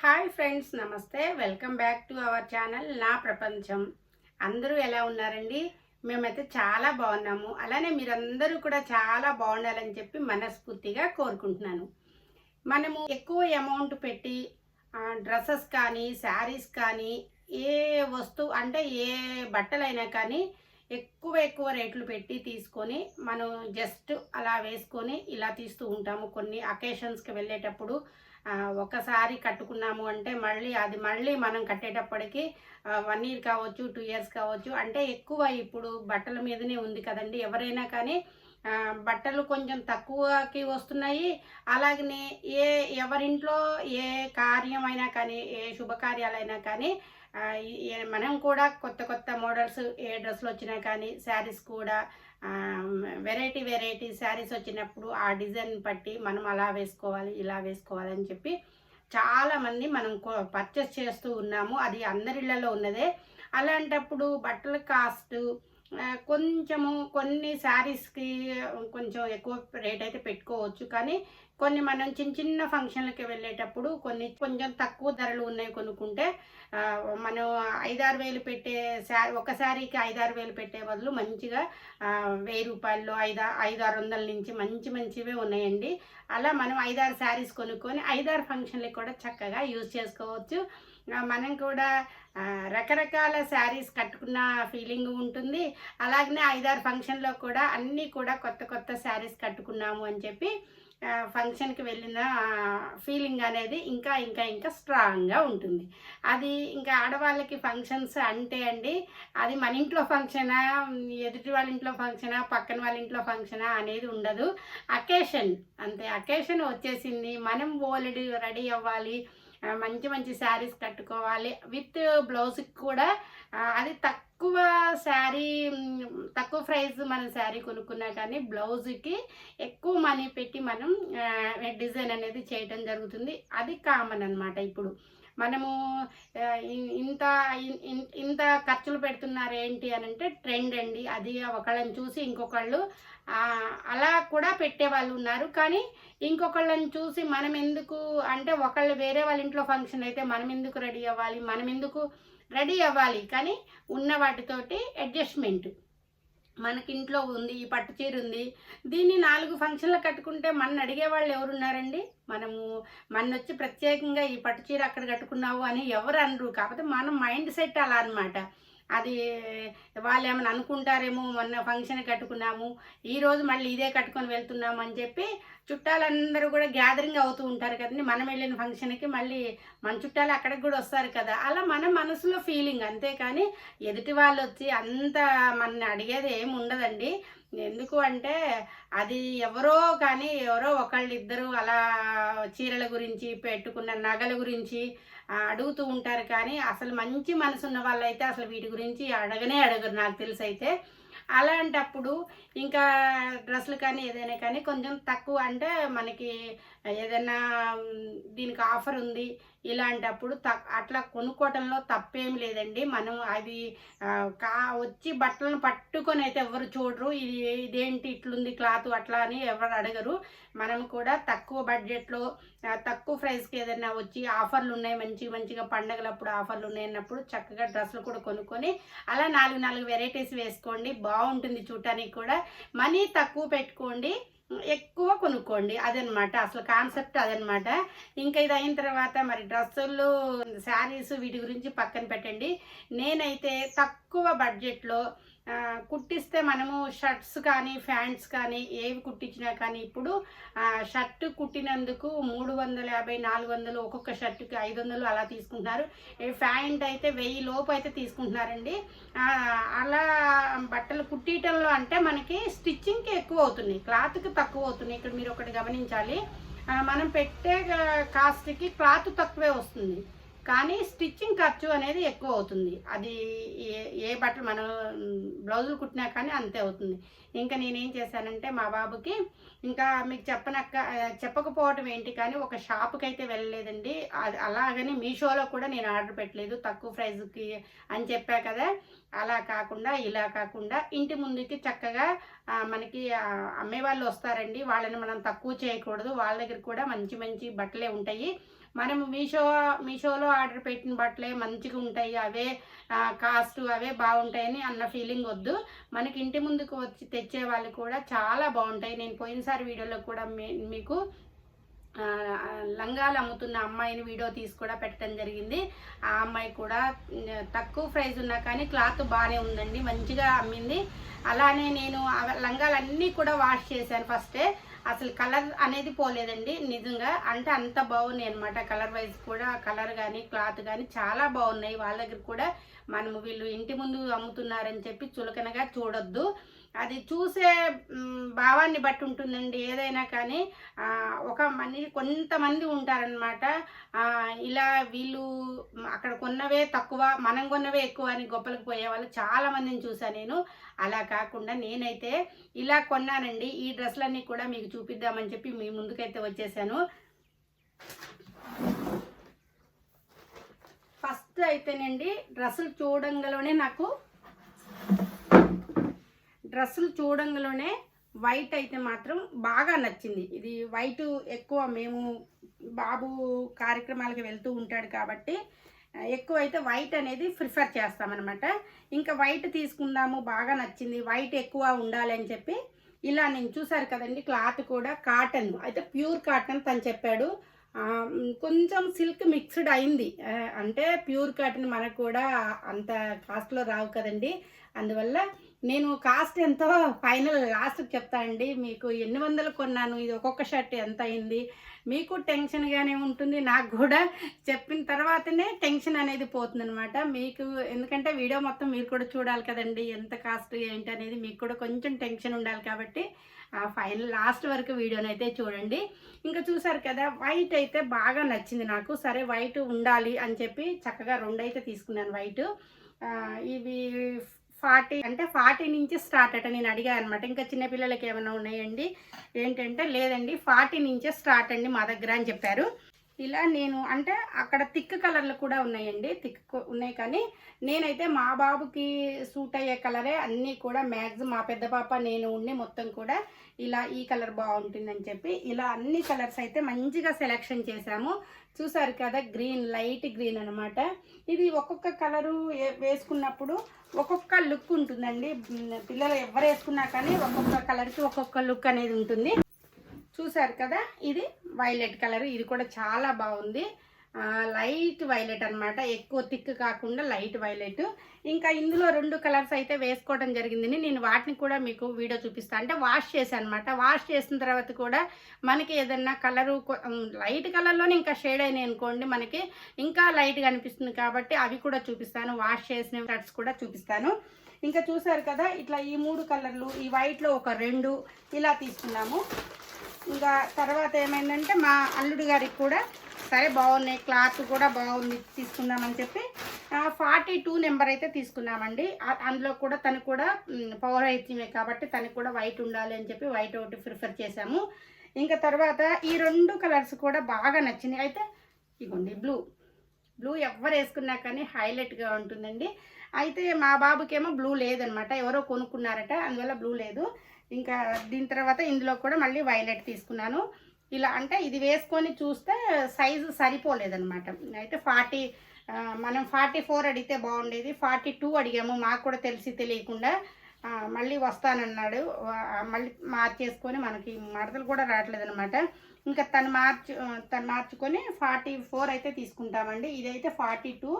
Hi friends నమస్తే. Welcome back to our channel నా ప్రపంచం. అందరూ ఎలా ఉన్నారండి? మేమైతే చాలా బాగున్నాము. అలానే మీరందరూ కూడా చాలా బాగుండాలని చెప్పి మనస్ఫూర్తిగా కోరుకుంటున్నాను. మనము ఎక్కువ అమౌంట్ పెట్టి డ్రెస్సెస్ కానీ శారీస్ కానీ ఏ వస్తువు అంటే ఏ బట్టలైనా కానీ ఎక్కువ ఎక్కువ రేట్లు పెట్టి తీసుకొని మనం జస్ట్ అలా వేసుకొని ఇలా తీస్తూ ఉంటాము. కొన్ని అకేషన్స్కి వెళ్ళేటప్పుడు ఒకసారి కట్టుకున్నాము అంటే మళ్ళీ అది మళ్ళీ మనం కట్టేటప్పటికి వన్ ఇయర్ కావచ్చు టూ ఇయర్స్ కావచ్చు అంటే ఎక్కువ ఇప్పుడు బట్టల మీదనే ఉంది కదండి. ఎవరైనా కానీ బట్టలు కొంచెం తక్కువకి వస్తున్నాయి. అలాగనే ఏ ఎవరింట్లో ఏ కార్యమైనా కానీ ఏ శుభకార్యాలైనా కానీ మనం కూడా కొత్త కొత్త మోడల్స్ ఏ డ్రెస్సులు వచ్చినా కానీ శారీస్ కూడా వెరైటీ వెరైటీ శారీస్ వచ్చినప్పుడు ఆ డిజైన్ బట్టి మనం అలా వేసుకోవాలి ఇలా వేసుకోవాలి అని చెప్పి చాలామంది మనం పర్చేస్ చేస్తూ ఉన్నాము. అది అందరిళ్ళలో ఉన్నదే. అలాంటప్పుడు బట్టల కాస్ట్ కొంచెము కొన్ని శారీస్కి కొంచెం ఎక్కువ రేట్ అయితే పెట్టుకోవచ్చు. కానీ కొన్ని మనం చిన్న చిన్న ఫంక్షన్లకి వెళ్ళేటప్పుడు కొన్ని కొంచెం తక్కువ ధరలు ఉన్నాయి కొనుక్కుంటే మనం ఐదారు వేలు పెట్టే శారీ ఒక శారీకి ఐదారు వేలు పెట్టే బదులు మంచిగా వెయ్యి రూపాయల్లో ఐదు ఐదు ఆరు వందల నుంచి మంచి మంచివే ఉన్నాయండి. అలా మనం ఐదారు శారీస్ కొనుక్కొని ఐదారు ఫంక్షన్లకి కూడా చక్కగా యూజ్ చేసుకోవచ్చు. మనం కూడా రకరకాల శారీస్ కట్టుకున్న ఫీలింగ్ ఉంటుంది. అలాగనే ఐదారు ఫంక్షన్లో కూడా అన్నీ కూడా కొత్త కొత్త శారీస్ కట్టుకున్నాము అని చెప్పి ఫంక్షన్కి వెళ్ళిన ఫీలింగ్ అనేది ఇంకా ఇంకా ఇంకా స్ట్రాంగ్గా ఉంటుంది. అది ఇంకా ఆడవాళ్ళకి ఫంక్షన్స్ అంటే అండి అది మన ఇంట్లో ఫంక్షనా ఎదుటి వాళ్ళ ఇంట్లో ఫంక్షనా పక్కన వాళ్ళ ఇంట్లో ఫంక్షనా అనేది ఉండదు. అకేషన్ అంతే. అకేషన్ వచ్చేసింది. మనం ఓల్రెడీ రెడీ అవ్వాలి. మంచి మంచి శారీస్ కట్టుకోవాలి. విత్ బ్లౌజ్కి కూడా అది తక్కువ శారీ తక్కువ ప్రైస్ మనం శారీ కొనుక్కున్నా కానీ బ్లౌజ్కి ఎక్కువ మనీ పెట్టి మనం డిజైన్ అనేది చేయడం జరుగుతుంది. అది కామన్ అన్నమాట ఇప్పుడు. మనము ఇంత ఇంత ఖర్చులు పెడుతున్నారు ఏంటి అని అంటే ట్రెండ్ అండి. అది ఒకళ్ళని చూసి ఇంకొకళ్ళు అలా కూడా పెట్టే వాళ్ళు ఉన్నారు. కానీ ఇంకొకళ్ళని చూసి మనం ఎందుకు అంటే ఒకళ్ళు వేరే వాళ్ళ ఇంట్లో ఫంక్షన్ అయితే మనం ఎందుకు రెడీ అవ్వాలి? మనం ఎందుకు రెడీ అవ్వాలి? కానీ ఉన్న వాటితోటి అడ్జస్ట్మెంట్. మనకి ఇంట్లో ఉంది ఈ పట్టు చీర ఉంది. దీన్ని నాలుగు ఫంక్షన్లు కట్టుకుంటే మన అడిగే వాళ్ళు ఎవరున్నారండి? మనము మన వచ్చి ప్రత్యేకంగా ఈ పట్టు చీర అక్కడ కట్టుకున్నావు అని ఎవరు అనరు. కాకపోతే మన మైండ్ సెట్ అలా అన్నమాట. అది వాళ్ళు ఏమైనా అనుకుంటారేమో మొన్న ఫంక్షన్ కట్టుకున్నాము ఈ రోజు మళ్ళీ ఇదే కట్టుకొని వెళ్తున్నాము అని చెప్పి చుట్టాలందరూ కూడా గ్యాదరింగ్ అవుతూ ఉంటారు కదండి. మనం వెళ్ళిన ఫంక్షన్కి మళ్ళీ మన చుట్టాలు అక్కడికి కూడా వస్తారు కదా. అలా మన మనసులో ఫీలింగ్ అంతేకాని ఎదుటి వాళ్ళు వచ్చి అంత మన అడిగేది ఏమి ఉండదండి. ఎందుకు అంటే అది ఎవరో కానీ ఎవరో ఒకళ్ళు ఇద్దరు అలా చీరల గురించి పెట్టుకున్న నగల గురించి అడుగుతూ ఉంటారు కానీ అసలు మంచి మనసు ఉన్న వాళ్ళైతే అసలు వీటి గురించి అడగనే అడగరు నాకు తెలిసి అయితే అలాంటప్పుడు ఇంకా డ్రెస్సులు కానీ ఏదైనా కానీ కొంచెం తక్కువ అంటే మనకి ఏదైనా దీనికి ఆఫర్ ఉంది ఇలాంటప్పుడు తక్ అట్లా కొనుక్కోవటంలో తప్పేం లేదండి. మనం అది కా వచ్చి బట్టలను పట్టుకొని అయితే ఎవరు చూడరు. ఇది ఇదేంటి ఇట్లుంది క్లాత్ అట్లా అని ఎవరు అడగరు. మనం కూడా తక్కువ బడ్జెట్లో తక్కువ ప్రైస్కి ఏదైనా వచ్చి ఆఫర్లు ఉన్నాయి మంచి మంచిగా పండగలప్పుడు ఆఫర్లు ఉన్నాయి అన్నప్పుడు చక్కగా డ్రెస్సులు కూడా కొనుక్కొని అలా నాలుగు నాలుగు వెరైటీస్ వేసుకోండి. బాగుంటుంది చూడటానికి కూడా. మనీ తక్కువ పెట్టుకోండి. ఎక్కువ కొనుక్కోండి. అదనమాట. అసలు కాన్సెప్ట్ అదనమాట. ఇంకా ఇది అయిన తర్వాత మరి డ్రెస్సులు శారీస్ వీటి గురించి పక్కన పెట్టండి. నేనైతే తక్కువ బడ్జెట్లో కుట్టిస్తే మనము షర్ట్స్ కానీ ప్యాంట్స్ కానీ ఏవి కుట్టించినా కానీ ఇప్పుడు షర్ట్ కుట్టినందుకు మూడు వందల యాభై నాలుగు వందలు ఒక్కొక్క షర్ట్కి ఐదు వందలు అలా తీసుకుంటున్నారు. ఫ్యాంట్ ప్యాంట్ అయితే వెయ్యి లోపు అయితే తీసుకుంటున్నారండి. అలా బట్టలు కుట్టియటంలో అంటే మనకి స్టిచ్చింగ్కి ఎక్కువ అవుతుంది క్లాత్కి తక్కువ అవుతుంది ఇక్కడ మీరు ఒకటి గమనించాలి. మనం పెట్టే కాస్ట్కి క్లాత్ తక్కువే వస్తుంది. కానీ స్టిచ్చింగ్ ఖర్చు అనేది ఎక్కువ అవుతుంది. అది ఏ ఏ బట్టలు మనం బ్లౌజులు కుట్టినా కానీ అంతే అవుతుంది. ఇంకా నేనేం చేశానంటే మా బాబుకి ఇంకా మీకు చెప్పనక్క చెప్పకపోవటం ఏంటి కానీ ఒక షాప్కి అయితే వెళ్ళలేదండి. అది అలాగని మీషోలో కూడా నేను ఆర్డర్ పెట్టలేదు. తక్కువ ప్రైజ్కి అని చెప్పా కదా. అలా కాకుండా ఇలా కాకుండా ఇంటి ముందుకి చక్కగా మనకి అమ్మే వాళ్ళు వస్తారండి. వాళ్ళని మనం తక్కువ చేయకూడదు. వాళ్ళ దగ్గర కూడా మంచి మంచి బట్టలే ఉంటాయి. మనం మీషో మీషోలో ఆర్డర్ పెట్టిన బట్టలే మంచిగా ఉంటాయి అవే కాస్ట్ అవే బాగుంటాయని అన్న ఫీలింగ్ వద్దు. మనకి ఇంటి ముందుకు వచ్చి తెచ్చే వాళ్ళు కూడా చాలా బాగుంటాయి. నేను పోయినసారి వీడియోలో కూడా మీ- మీకు లంగాలు అమ్ముతున్న అమ్మాయిని వీడియో తీసి కూడా పెట్టడం జరిగింది. ఆ అమ్మాయి కూడా తక్కువ ప్రైస్ ఉన్నా కానీ క్లాత్ బాగానే ఉందండి మంచిగా అమ్మింది. అలానే నేను లంగాలన్నీ కూడా వాష్ చేశాను ఫస్టే. అసలు కలర్ అనేది పోలేదండి. నిజంగా అంటే అంత బాగున్నాయి అనమాట కలర్ వైజ్ కూడా కలర్ కానీ క్లాత్ కానీ చాలా బాగున్నాయి. వాళ్ళ దగ్గర కూడా మనము వీళ్ళు ఇంటి ముందు అమ్ముతున్నారని చెప్పి చులకనగా చూడొద్దు. అది చూసే భావాన్ని బట్టి ఉంటుందండి. ఏదైనా కానీ ఒక మనిషి కొంతమంది ఉంటారనమాట ఇలా వీళ్ళు అక్కడ కొన్నవే తక్కువ మనం కొన్నవే ఎక్కువ అని గొప్పలకు పోయే వాళ్ళు చాలా మందిని చూసాను నేను. అలా కాకుండా నేనైతే ఇలా కొన్నానండి. ఈ డ్రెస్లన్నీ కూడా మీకు చూపిద్దామని చెప్పి మీ ముందుకైతే వచ్చేసాను. ఫస్ట్ అయితేనండి డ్రెస్సులు చూడంగానే నాకు డ్రెస్సులు చూడంగానే వైట్ అయితే మాత్రం బాగా నచ్చింది. ఇది వైట్ ఎక్కువ మేము బాబు కార్యక్రమాలకు వెళ్తూ ఉంటాడు కాబట్టి ఎక్కువ అయితే వైట్ అనేది ప్రిఫర్ చేస్తామన్నమాట. ఇంకా వైట్ తీసుకుందాము బాగా నచ్చింది. వైట్ ఎక్కువ ఉండాలి అని చెప్పి ఇలా నేను చూసారు కదండి క్లాత్ కూడా కాటన్. అయితే ప్యూర్ కాటన్ తను చెప్పాడు. కొంచెం సిల్క్ మిక్స్డ్ అయింది. అంటే ప్యూర్ కాటన్ మనకు కూడా అంత కాస్ట్లో రావు కదండి. అందువల్ల నేను కాస్ట్ ఎంతో? ఫైనల్ లాస్ట్ చెప్తా అండి. మీకు ఎన్ని వందలు కొన్నాను? ఇది ఒక్కొక్క షర్ట్ ఎంత అయింది? మీకు టెన్షన్గానే ఉంటుంది. నాకు కూడా చెప్పిన తర్వాతనే టెన్షన్ అనేది పోతుందనమాట మీకు ఎందుకంటే వీడియో మొత్తం మీరు కూడా చూడాలి కదండి. ఎంత కాస్ట్ ఏంటి అనేది మీకు కూడా కొంచెం టెన్షన్ ఉండాలి కాబట్టి ఆ ఫైనల్ లాస్ట్ వరకు వీడియోని అయితే చూడండి. ఇంకా చూసారు కదా వైట్ అయితే బాగా నచ్చింది నాకు. సరే వైట్ ఉండాలి అని చెప్పి చక్కగా రెండు అయితే తీసుకున్నాను వైట్. ఇవి ఫార్టీ అంటే ఫార్టీ నుంచి స్టార్ట్ అట నేను అడిగాను అనమాట ఇంకా చిన్నపిల్లలకి ఏమైనా ఉన్నాయండి? ఏంటంటే లేదండి ఫార్టీ నుంచే స్టార్ట్ అండి మా దగ్గర అని చెప్పారు. ఇలా నేను అంటే అక్కడ థిక్ కలర్లు కూడా ఉన్నాయండి. థిక్ ఉన్నాయి కానీ నేనైతే మా బాబుకి సూట్ అయ్యే కలరే అన్నీ కూడా మ్యాక్సిమం మా పెద్ద పాప నేను ఉండి మొత్తం కూడా ఇలా ఈ కలర్ బాగుంటుందని చెప్పి ఇలా అన్ని కలర్స్ అయితే మంచిగా సెలెక్షన్ చేశాము. చూసారు కదా గ్రీన్ లైట్ గ్రీన్ అనమాట ఇది ఒక్కొక్క కలరు వేసుకున్నప్పుడు ఒక్కొక్క లుక్ ఉంటుందండి. పిల్లలు ఎవరు వేసుకున్నా కానీ ఒక్కొక్క కలర్కి ఒక్కొక్క లుక్ అనేది ఉంటుంది. చూసారు కదా? ఇది వైలెట్ కలర్ ఇది కూడా చాలా బాగుంది. లైట్ వైలెట్ అన్నమాట. ఎక్కువ థిక్ కాకుండా లైట్ వైలెట్ ఇంకా ఇందులో రెండు కలర్స్ అయితే వేసుకోవడం జరిగింది నేను వాటిని కూడా మీకు వీడియో చూపిస్తాను అంటే వాష్ చేశాను అనమాట వాష్ చేసిన తర్వాత కూడా మనకి ఏదన్నా కలరు లైట్ కలర్లోనే ఇంకా షేడ్ అయినాయి అనుకోండి మనకి ఇంకా లైట్గా అనిపిస్తుంది కాబట్టి అవి కూడా చూపిస్తాను. వాష్ చేసిన కట్స్ కూడా చూపిస్తాను. ఇంకా చూసారు కదా? ఇట్లా ఈ మూడు కలర్లు ఈ వైట్లో ఒక రెండు ఇలా తీసుకున్నాము. ఇంకా తర్వాత ఏమైందంటే మా అల్లుడు గారికి కూడా సరే బాగున్నాయి క్లాత్ కూడా బాగుంది తీసుకుందామని చెప్పి ఫార్టీ టూ నెంబర్ అయితే తీసుకున్నామండి. అందులో కూడా తను కూడా పవర్ అయితమే కాబట్టి తనకు కూడా వైట్ ఉండాలి అని చెప్పి వైట్ ఒకటి ప్రిఫర్ చేశాము. ఇంకా తర్వాత ఈ రెండు కలర్స్ కూడా బాగా నచ్చినాయి. అయితే ఇగోండి బ్లూ. బ్లూ ఎవరు వేసుకున్నా కానీ హైలైట్గా ఉంటుందండి. అయితే మా బాబుకేమో బ్లూ లేదనమాట. ఎవరో కొనుక్కున్నారట అందువల్ల బ్లూ లేదు. ఇంకా దీని తర్వాత ఇందులో కూడా మళ్ళీ వైలెట్ తీసుకున్నాను. ఇలా అంటే ఇది వేసుకొని చూస్తే సైజు సరిపోలేదనమాట అయితే ఫార్టీ మనం ఫార్టీ ఫోర్ అడిగితే బాగుండేది. ఫార్టీ టూ అడిగాము. మాకు కూడా తెలిసి తెలియకుండా మళ్ళీ వస్తానన్నాడు. మళ్ళీ మార్చేసుకొని మనకి మడతలు కూడా రావట్లేదు అనమాట ఇంకా తను మార్చు తను మార్చుకొని ఫార్టీ ఫోర్ అయితే తీసుకుంటామండి. ఇదైతే ఫార్టీ టూ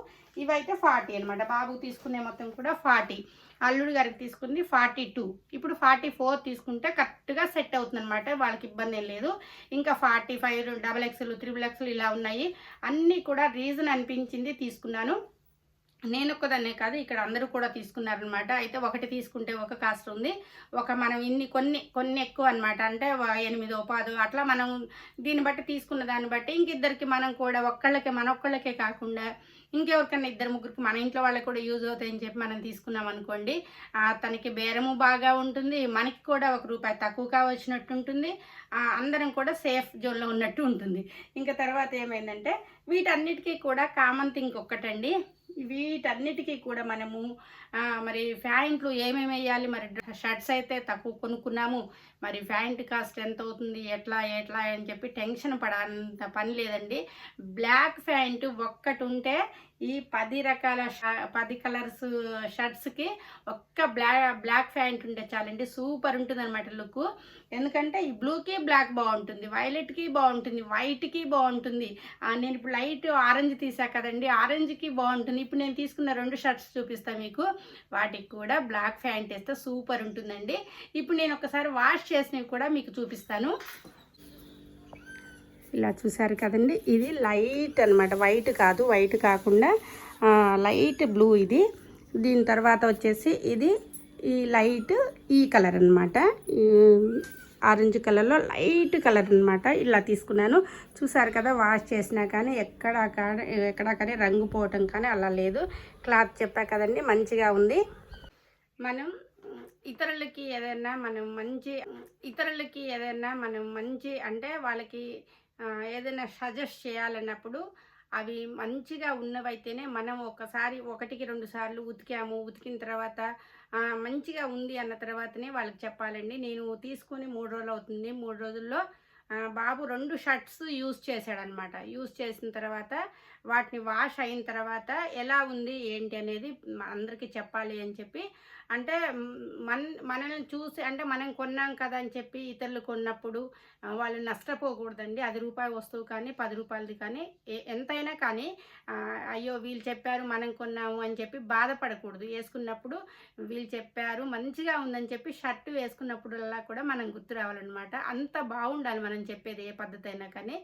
ఇవైతే ఫార్టీ అనమాట బాబు తీసుకునే మొత్తం కూడా ఫార్టీ. అల్లుడు గారికి తీసుకుంది ఫార్టీ టూ. ఇప్పుడు ఫార్టీ ఫోర్ తీసుకుంటే కరెక్ట్గా సెట్ అవుతుంది అనమాట వాళ్ళకి ఇబ్బంది ఏం లేదు. ఇంకా ఫార్టీ ఫైవ్ డబల్ ఎక్స్లు త్రిబుల్ ఎక్స్లు ఇలా ఉన్నాయి. అన్నీ కూడా రీజన్ అనిపించింది తీసుకున్నాను. నేను ఒక్కదాన్నే కాదు ఇక్కడ అందరూ కూడా తీసుకున్నారనమాట అయితే ఒకటి తీసుకుంటే ఒక కాస్ట్ ఉంది. ఒక మనం ఇన్ని కొన్ని కొన్ని ఎక్కువ అనమాట అంటే ఎనిమిదో పదో అట్లా మనం దీన్ని బట్టి తీసుకున్న దాన్ని బట్టి ఇంకిద్దరికి మనం కూడా ఒక్కళ్ళకే మన ఒక్కళ్ళకే కాకుండా ఇంకెవరికైనా ఇద్దరు ముగ్గురికి మన ఇంట్లో వాళ్ళకి కూడా యూజ్ అవుతాయని చెప్పి మనం తీసుకున్నాం అనుకోండి తనకి బేరము బాగా ఉంటుంది. మనకి కూడా ఒక రూపాయి తక్కువగా వచ్చినట్టు ఉంటుంది. అందరం కూడా సేఫ్ జోన్లో ఉన్నట్టు ఉంటుంది. ఇంకా తర్వాత ఏమైందంటే వీటన్నిటికీ కూడా కామన్ థింగ్ ఒక్కటండి. వీటన్నిటికీ కూడా మనము మరి ప్యాంట్లు ఏమేమి వేయాలి? మరి షర్ట్స్ అయితే తక్కువ కొనుక్కున్నాము. మరి ప్యాంట్ కాస్ట్ ఎంత అవుతుంది? ఎట్లా ఎట్లా అని చెప్పి టెన్షన్ పడాలంత పని లేదండి. బ్లాక్ ప్యాంటు ఒక్కటి ఉంటే ఈ పది రకాల పది కలర్స్ షర్ట్స్కి ఒక్క బ్లాక్ బ్లాక్ ప్యాంట్ ఉంటే చాలండి. సూపర్ ఉంటుంది అనమాట లుక్. ఎందుకంటే ఈ బ్లూకి బ్లాక్ బాగుంటుంది వైలెట్కి బాగుంటుంది వైట్కి బాగుంటుంది. నేను ఇప్పుడు లైట్ ఆరెంజ్ తీసా కదండి ఆరెంజ్కి బాగుంటుంది. ఇప్పుడు నేను తీసుకున్న రెండు షర్ట్స్ చూపిస్తాను మీకు. వాటికి కూడా బ్లాక్ ప్యాంట్ వేస్తే సూపర్ ఉంటుందండి. ఇప్పుడు నేను ఒకసారి వాష్ చేసినవి కూడా మీకు చూపిస్తాను. ఇలా చూసారు కదండి. ఇది లైట్ అనమాట వైట్ కాదు వైట్ కాకుండా లైట్ బ్లూ ఇది. దీని తర్వాత వచ్చేసి ఇది ఈ లైట్ ఈ కలర్ అనమాట ఆరెంజ్ కలర్లో లైట్ కలర్ అనమాట ఇలా తీసుకున్నాను. చూసారు కదా వాష్ చేసినా కానీ ఎక్కడా కానీ ఎక్కడా కానీ రంగు పోవటం కానీ అలా లేదు. క్లాత్ చెప్పా కదండి మంచిగా ఉంది. మనం ఇతరులకి ఏదైనా మనం మంచి ఇతరులకి ఏదైనా మనం మంచి అంటే వాళ్ళకి ఏదైనా సజెస్ట్ చేయాలన్నప్పుడు అవి మంచిగా ఉన్నవైతేనే మనం ఒకసారి ఒకటికి రెండు సార్లు ఉతికాము ఉతికిన తర్వాత మంచిగా ఉంది అన్న తర్వాతనే వాళ్ళకి చెప్పాలండి. నేను తీసుకొని మూడు రోజులు అవుతుంది. మూడు రోజుల్లో బాబు రెండు షర్ట్స్ యూజ్ చేశాడనమాట. యూజ్ చేసిన తర్వాత వాటిని వాష్ అయిన తర్వాత ఎలా ఉంది ఏంటి అనేది అందరికీ చెప్పాలి అని చెప్పి అంటే మన మనల్ని చూసి అంటే మనం కొన్నాం కదా అని చెప్పి ఇతరులు కొన్నప్పుడు వాళ్ళు నష్టపోకూడదండి. అది రూపాయి వస్తువు కానీ పది రూపాయలది కానీ ఏ- ఎంతైనా కానీ అయ్యో వీళ్ళు చెప్పారు మనం కొన్నాము అని చెప్పి బాధపడకూడదు. వేసుకున్నప్పుడు వీళ్ళు చెప్పారు మంచిగా ఉందని చెప్పి షర్ట్ వేసుకున్నప్పుడల్లా కూడా మనం గుర్తు రావాలన్నమాట. అంత బాగుండాలి మనం చెప్పేది ఏ పద్ధతి అయినా కానీ.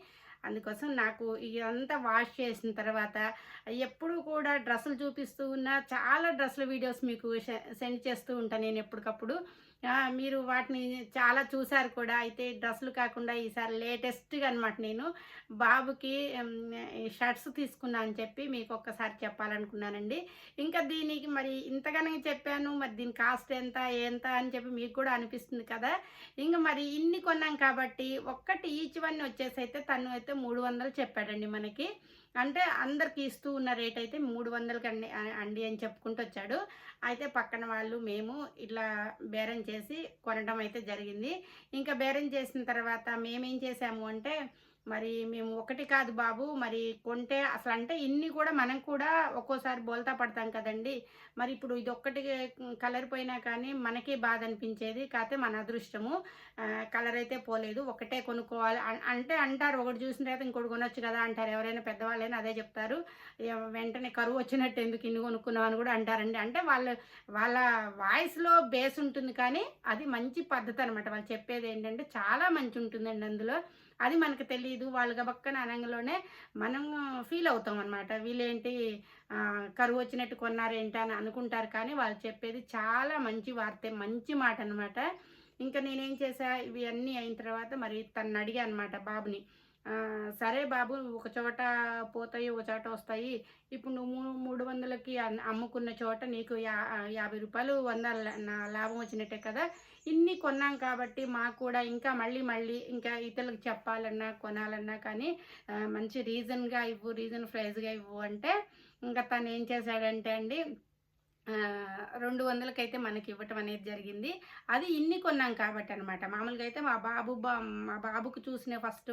అందుకోసం నాకు ఇదంతా వాష్ చేసిన తర్వాత ఎప్పుడు కూడా డ్రెస్సులు చూపిస్తూ ఉన్నా చాలా డ్రెస్సుల వీడియోస్ మీకు సెండ్ చేస్తూ ఉంటాను నేను ఎప్పటికప్పుడు. మీరు వాటిని చాలా చూశారు కూడా. అయితే డ్రెస్సులు కాకుండా ఈసారి లేటెస్ట్గా అనమాట నేను. బాబుకి షర్ట్స్ తీసుకున్నా అని చెప్పి మీకు ఒక్కసారి చెప్పాలనుకున్నానండి. ఇంకా దీనికి మరి ఇంతగానే చెప్పాను. మరి దీని కాస్ట్ ఎంత ఎంత అని చెప్పి మీకు కూడా అనిపిస్తుంది కదా. ఇంకా మరి ఇన్ని కొన్నాం కాబట్టి ఒక్కటి ఈచ్ వన్ వచ్చేసి అయితే తను అయితే మూడు వందలు చెప్పాడండి మనకి. అంటే అందరికి ఇస్తూ ఉన్న రేట్ అయితే మూడు వందలకి అండి అండి అని చెప్పుకుంటూ వచ్చాడు. అయితే పక్కన వాళ్ళు మేము ఇట్లా బేరం చేసి కొనడం అయితే జరిగింది. ఇంకా బేరం చేసిన తర్వాత మేమేం చేసాము అంటే మరి మేము ఒకటి కాదు బాబు మరి కొంటే అసలు అంటే ఇన్ని కూడా మనం కూడా ఒక్కోసారి బోల్తా పడతాం కదండి. మరి ఇప్పుడు ఇది ఒక్కటి కలర్ పోయినా కానీ మనకే బాధ అనిపించేది కాకపోతే మన అదృష్టము. కలర్ అయితే పోలేదు ఒకటే కొనుక్కోవాలి. అంటే అంటారు ఒకటి చూసిన తర్వాత ఇంకోటి కొనొచ్చు కదా అంటారు. ఎవరైనా పెద్దవాళ్ళైనా అదే చెప్తారు. వెంటనే కరువు వచ్చినట్టు ఎందుకు ఇన్ని కొనుక్కున్నావు అని కూడా అంటారండి. అంటే వాళ్ళు వాళ్ళ వాయిస్లో బేస్ ఉంటుంది కానీ అది మంచి పద్ధతి అనమాట వాళ్ళు చెప్పేది ఏంటంటే చాలా మంచి ఉంటుందండి అందులో. అది మనకు తెలియదు వాళ్ళు గబక్కన అనంగలోనే మనం ఫీల్ అవుతాం అనమాట వీళ్ళేంటి కరువు వచ్చినట్టు కొన్నారేంటి అని అనుకుంటారు కానీ వాళ్ళు చెప్పేది చాలా మంచి వార్తే మంచి మాట అనమాట ఇంకా నేనేం చేశా ఇవి అన్నీ అయిన తర్వాత మరి తను అడిగా అనమాట బాబుని. సరే బాబు ఒక చోట పోతాయి ఒక చోట వస్తాయి. ఇప్పుడు నువ్వు మూడు వందలకి అమ్ముకున్న చోట నీకు యా యాభై రూపాయలు వంద నా లాభం వచ్చినట్టే కదా. ఇన్ని కొన్నాం కాబట్టి మాకు కూడా ఇంకా మళ్ళీ మళ్ళీ ఇంకా ఇతరులకు చెప్పాలన్నా కొనాలన్నా కానీ మంచి రీజన్గా ఇవ్వు రీజన్ ప్రైజ్గా ఇవ్వు అంటే ఇంకా తను ఏం చేశాడంటే అండి రెండు వందలకైతే మనకి ఇవ్వటం అనేది జరిగింది. అది ఇన్ని కొన్నాం కాబట్టి అనమాట మామూలుగా అయితే మా బాబు బా మా బాబుకు చూసిన ఫస్ట్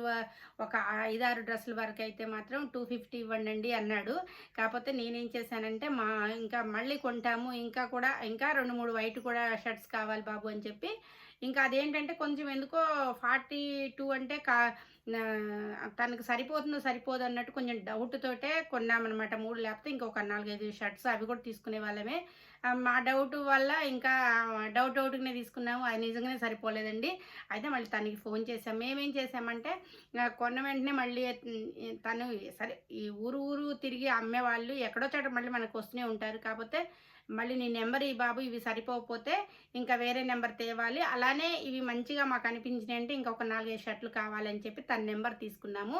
ఒక ఐదారు డ్రెస్సుల వరకు అయితే మాత్రం టూ ఫిఫ్టీ ఇవ్వండి అన్నాడు. కాకపోతే నేనేం చేశానంటే మా ఇంకా మళ్ళీ కొంటాము ఇంకా కూడా ఇంకా రెండు మూడు వైట్ కూడా షర్ట్స్ కావాలి బాబు అని చెప్పి ఇంకా అదేంటంటే కొంచెం ఎందుకో ఫార్టీ టూ అంటే కా తనకు సరిపోతుందో సరిపోదు అన్నట్టు కొంచెం డౌట్ తోటే కొన్నామన్నమాట. మూడు లేకపోతే ఇంకొక నాలుగైదు షర్ట్స్ అవి కూడా తీసుకునే వాళ్ళమే. మా డౌట్ వల్ల ఇంకా డౌట్ డౌట్గానే తీసుకున్నాము. అది నిజంగానే సరిపోలేదండి. అయితే మళ్ళీ తనకి ఫోన్ చేసాం మేమేం చేసామంటే కొన్న వెంటనే మళ్ళీ తను సరే ఈ ఊరు ఊరు తిరిగి అమ్మేవాళ్ళు ఎక్కడో చోట మళ్ళీ మనకు వస్తూనే ఉంటారు. కాకపోతే మళ్ళీ నీ నెంబర్ ఈ బాబు ఇవి సరిపోకపోతే ఇంకా వేరే నెంబర్ తేవాలి. అలానే ఇవి మంచిగా మాకు అనిపించినాయి అంటే ఇంకొక నాలుగైదు షర్ట్లు కావాలని చెప్పి తన నెంబర్ తీసుకున్నాము.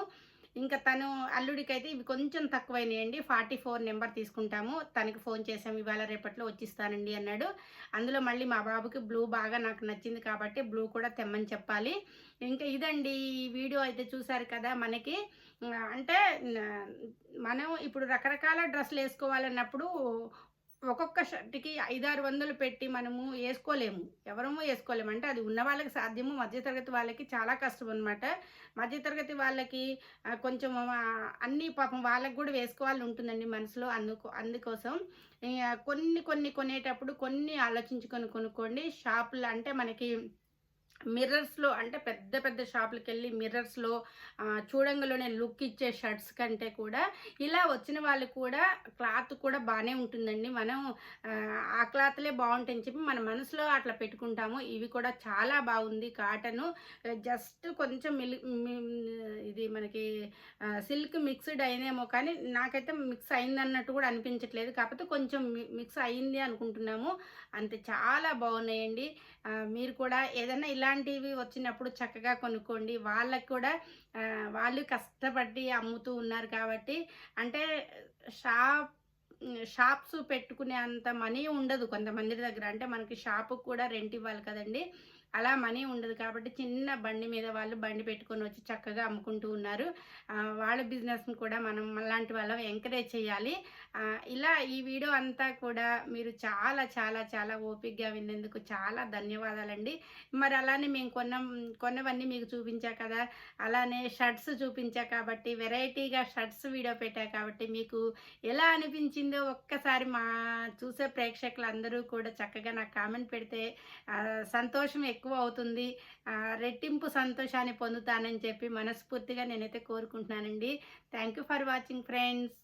ఇంకా తను అల్లుడికైతే ఇవి కొంచెం తక్కువైనాయండి. ఫార్టీ ఫోర్ నెంబర్ తీసుకుంటాము. తనకి ఫోన్ చేసాము ఇవాళ రేపట్లో వచ్చిస్తానండి అన్నాడు. అందులో మళ్ళీ మా బాబుకి బ్లూ బాగా నాకు నచ్చింది కాబట్టి బ్లూ కూడా తెమ్మని చెప్పాలి. ఇంకా ఇదండి ఈ వీడియో అయితే చూసారు కదా మనకి. అంటే మనం ఇప్పుడు రకరకాల డ్రెస్సులు వేసుకోవాలన్నప్పుడు ఒక్కొక్క షర్ట్కి ఐదారు వందలు పెట్టి మనము వేసుకోలేము ఎవరము వేసుకోలేము అంటే అది ఉన్న వాళ్ళకి సాధ్యము మధ్యతరగతి వాళ్ళకి చాలా కష్టం అనమాట మధ్యతరగతి వాళ్ళకి కొంచెం అన్ని పాపం వాళ్ళకి కూడా వేసుకోవాలని ఉంటుందండి మనసులో అందుకు అందుకోసం. కొన్ని కొన్ని కొనేటప్పుడు కొన్ని ఆలోచించుకొని కొనుక్కోండి. షాపులు అంటే మనకి మిర్రర్స్లో అంటే పెద్ద పెద్ద షాపులకి వెళ్ళి మిర్రర్స్లో చూడంగలోనే లుక్ ఇచ్చే షర్ట్స్ కంటే కూడా ఇలా వచ్చిన వాళ్ళు కూడా క్లాత్ కూడా బాగానే ఉంటుందండి. మనం ఆ, క్లాత్లే బాగుంటాయని చెప్పి మన మనసులో అట్లా పెట్టుకుంటాము. ఇవి కూడా చాలా బాగుంది కాటను. జస్ట్ కొంచెం మిల్ ఇది మనకి సిల్క్ మిక్స్డ్ అయినేమో కానీ నాకైతే మిక్స్ అయింది అన్నట్టు కూడా అనిపించట్లేదు. కాకపోతే కొంచెం మిక్స్ అయింది అనుకుంటున్నాము. అంతే చాలా బాగున్నాయండి మీరు కూడా ఏదైనా ఇలా ఇలాంటివి వచ్చినప్పుడు చక్కగా కొనుక్కోండి. వాళ్ళకి కూడా వాళ్ళు కష్టపడి అమ్ముతూ ఉన్నారు కాబట్టి అంటే షాప్ షాప్స్ పెట్టుకునే అంత మనీ ఉండదు కొంతమంది దగ్గర. అంటే మనకి షాపు కూడా రెంట్ ఇవ్వాలి కదండి. అలా మనీ ఉండదు కాబట్టి చిన్న బండి మీద వాళ్ళు బండి పెట్టుకొని వచ్చి చక్కగా అమ్ముకుంటూ ఉన్నారు. వాళ్ళ బిజినెస్ని కూడా మనం అలాంటి వాళ్ళం ఎంకరేజ్ చేయాలి. ఇలా ఈ వీడియో అంతా కూడా మీరు చాలా చాలా చాలా ఓపిక్గా విన్నందుకు చాలా ధన్యవాదాలండి. మరి అలానే మేము కొన్న కొన్నవన్నీ మీకు చూపించా కదా. అలానే షర్ట్స్ చూపించా కాబట్టి వెరైటీగా షర్ట్స్ వీడియో పెట్టా కాబట్టి మీకు ఎలా అనిపించిందో ఒక్కసారి మా చూసే ప్రేక్షకులందరూ కూడా చక్కగా నాకు కామెంట్ పెడితే సంతోషం ఎక్కువ అవుతుంది రెట్టింపు సంతోషాన్ని పొందుతానని చెప్పి మనస్ఫూర్తిగా నేనైతే కోరుకుంటున్నానండి. Thank you for watching friends